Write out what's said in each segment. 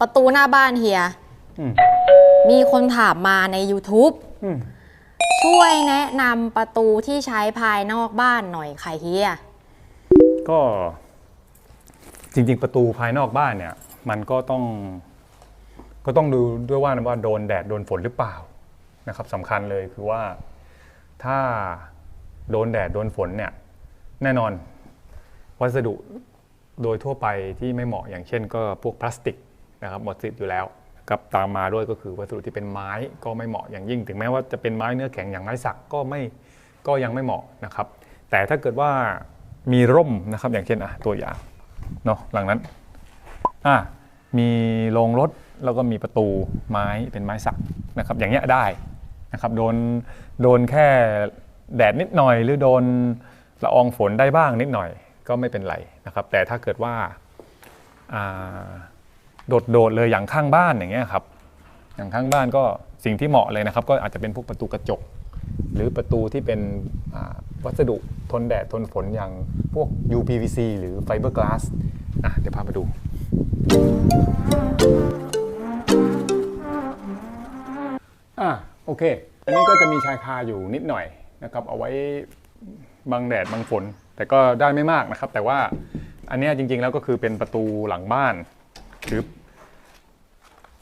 ประตูหน้าบ้านเฮียอืมมีคนถามมาใน YouTube อืมช่วยแนะนำประตูที่ใช้ภายนอกบ้านหน่อยค่ะเฮีย ก็จริง ๆ ประตูภายนอกบ้านเนี่ย มันก็ต้อง ก็ต้องดูด้วยว่าว่าโดนแดดโดนฝนหรือเปล่านะครับสำคัญเลยคือว่าถ้าโดนแดดโดนฝนเนี่ย แน่นอน วัสดุโดยทั่วไปที่ไม่เหมาะอย่างเช่นก็พวกพลาสติก นะครับหมดสิทธิ์อยู่แล้วกับตามมาด้วยก็คือวัสดุที่เป็นไม้ก็ไม่เหมาะอย่างยิ่ง ถึงแม้ว่าจะเป็นไม้เนื้อแข็งอย่างไม้สักก็ไม่ก็ยังไม่เหมาะนะครับ แต่ถ้าเกิดว่ามีร่มนะครับอย่างเช่นอะตัวอย่างเนาะหลังนั้นอะมีโรงรถแล้วก็มีประตูไม้เป็นไม้สักนะครับ อย่างเงี้ยได้นะครับโดนโดนแค่แดดนิดหน่อย หรือโดนละอองฝนได้บ้างนิดหน่อยก็ไม่เป็นไรนะครับ แต่ถ้าเกิดว่าอ่า โดดๆเลยอย่างข้างบ้านอย่างเงี้ยครับ อย่างข้างบ้านก็สิ่งที่เหมาะเลยนะครับ ก็อาจจะเป็นพวกประตูกระจก หรือประตูที่เป็นวัสดุทนแดดทนฝนอย่างพวก UPVC หรือ Fiberglass อะเดี๋ยวพามาดู อะโอเค อันนี้ก็จะมีชายคาอยู่นิดหน่อยนะครับ เอาไว้บังแดดบังฝน แต่ก็ได้ไม่มากนะครับ แต่ว่าอันนี้จริงๆแล้วก็คือเป็นประตูหลังบ้าน หรือ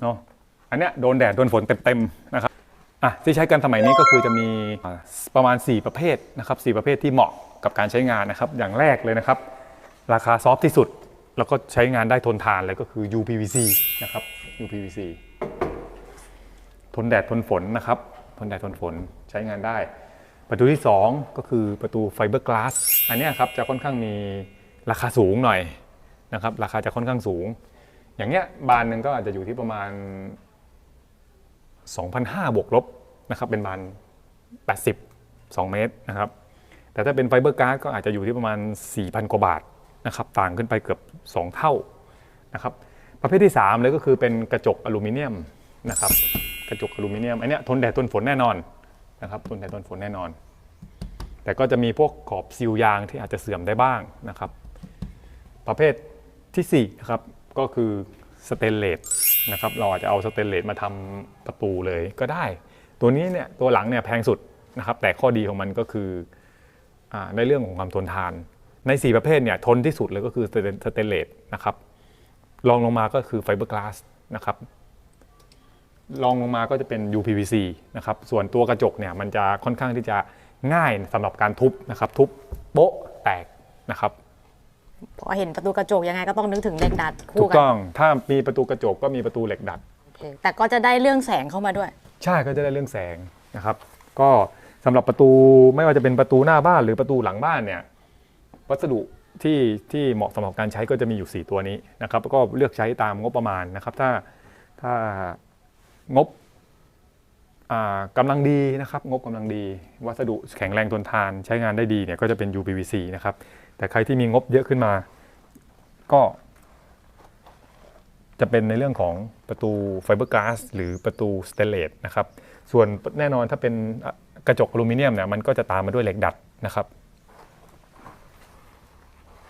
เนาะอันเนี้ยโดนแดดโดนฝนเต็มๆนะครับอะที่ใช้กันสมัยนี้ก็คือจะมีประมาณ 4 ประเภทนะครับ4ประเภทที่เหมาะกับการใช้งานนะครับ อย่างแรกเลยนะครับ ราคาซอฟที่สุด แล้วก็ใช้งานได้ทนทานเลยก็คือ UPVC นะครับ UPVC ทนแดดทนฝนนะครับทนแดดทนฝนใช้งานได้ ประตูที่ 2 ก็คือประตูไฟเบอร์กลาสอันเนี้ยครับจะค่อนข้างมีราคาสูงหน่อยนะครับ ราคาจะค่อนข้างสูง อย่างเงี้ยบานหนึ่งก็อาจจะอยู่ที่ประมาณ 2,500 บวกลบนะครับเป็นบาน 80 2 เมตรนะครับแต่ถ้าเป็นไฟเบอร์การ์ดก็อาจจะอยู่ที่ประมาณ 4,000 กว่าบาทนะครับต่างขึ้นไปเกือบ 2 เท่านะครับประเภทที่ 3 เลยก็คือเป็นกระจกอลูมิเนียมนะครับกระจกอลูมิเนียมอันเนี้ยทนแดดทนฝนแน่นอนนะครับทนแดดทนฝนแน่นอน แต่ก็จะมีพวกขอบซีลยางที่อาจจะเสื่อมได้บ้างนะครับ ประเภทที่4นะครับ ก็คือสเตนเลสนะครับเราอาจจะเอาสเตนเลสมาทำประตูเลยก็ได้ ตัวนี้เนี่ยตัวหลังเนี่ยแพงสุดนะครับแต่ข้อดีของมันก็คืออในเรื่องของความทนทาน ใน 4 ประเภทเนี่ยทนที่สุดเลยก็คือสเตนเลสนะครับรองลงมาก็คือไฟเบอร์กลาสนะครับรองลงมาก็จะเป็น UPVC นะครับส่วนตัวกระจกเนี่ยมันจะค่อนข้างที่จะง่ายสำหรับการทุบนะครับทุบโป๊ะแตกนะครับ พอเห็นประตูกระจกยังไงก็ต้องนึกถึงเหล็กดัดถูคู่กกัต้องถ้ามีประตูกระจกก็มีประตูเหล็กดัด โอเคแต่ก็จะได้เรื่องแสงเข้ามาด้วย ใช่ก็จะได้เรื่องแสงนะครับ ก็สำหรับประตูไม่ว่าจะเป็นประตูหน้าบ้านหรือประตูหลังบ้านเนี่ยวัสดุที่ที่เหมาะสำหรับการใช้ก็จะมีอยู่ 4 ตัวนี้นะครับแล้วก็เลือกใช้ตามงบประมาณนะครับ ถ้าถ้างบอ่า กำลังดีนะครับ งบกำลังดี วัสดุแข็งแรงทนทานใช้งานได้ดีเนี่ยก็จะเป็น UPVC นะครับ แต่ใครที่มีงบเยอะขึ้นมา ก็ จะเป็นในเรื่องของประตูไฟเบอร์กลาสหรือประตูสเตนเลสนะครับ ส่วนแน่นอนถ้าเป็นกระจกอลูมิเนียมเนี่ยมันก็จะตามมาด้วยเหล็กดัดนะครับ